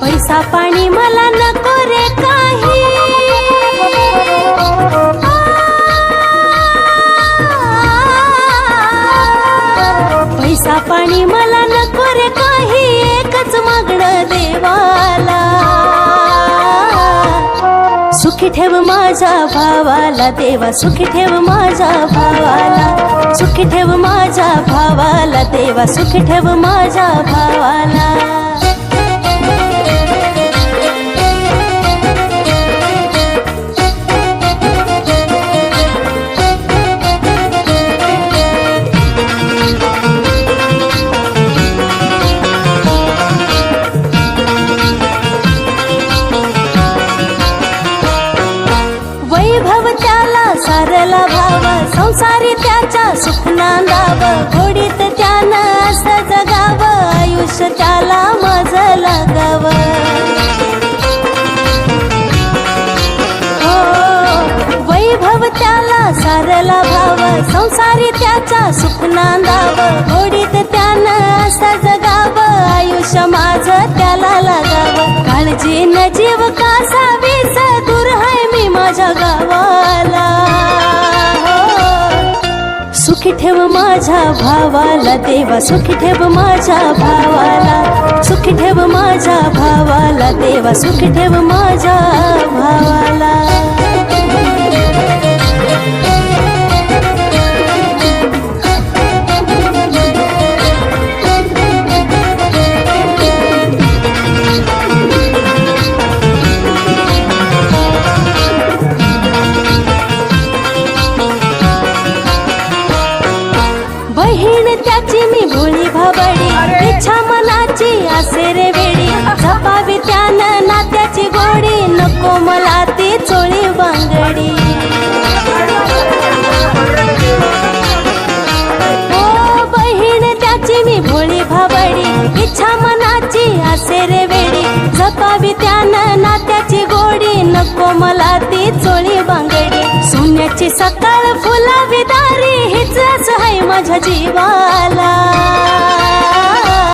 पैसा पाणी मला नको रे काही. पैसा पाणी मला नको रे काही. एकच मागण देवाला. सुखी ठेव माझ्या भावाला देवा सुखी ठेव माझ्या भावाला. सुखी ठेव माझ्या भावाला देवा सुखी ठेव माझ्या भावाला. वैभव त्याला सारला भाव संसारी त्याच्या सुख नांदाव घोडीत त्यानं असं जगाव आयुष्य त्याला माझं लागाव. हो वैभव त्याला सारला भाव संसारी त्याच्या सुख नांदाव घोडीत त्यानं असं जगाव आयुष्य माझं त्याला लागाव. काळजी न जीव कासा वीस गावाला. सुखी ठेव माझ्या भावाला देवा सुखी ठेव माझ्या भावाला. सुखी ठेव माझ्या भावाला देवा सुखी ठेव माझ्या भावाला. बहीण त्याची मी भोळी भाबडी इच्छा मनाची असे रे वेडी. जपावी त्यानं नात्याची गोडी नको मला ती चोळी बांगडी ओ बहीण त्याची मी भोळी भाबडी इच्छा मनाची असे रे वेडी. जपावी त्यानं नात्याची गोडी नको मला ती चोळी बांगडी सोन्याची सकाळ माझ्या जीवाला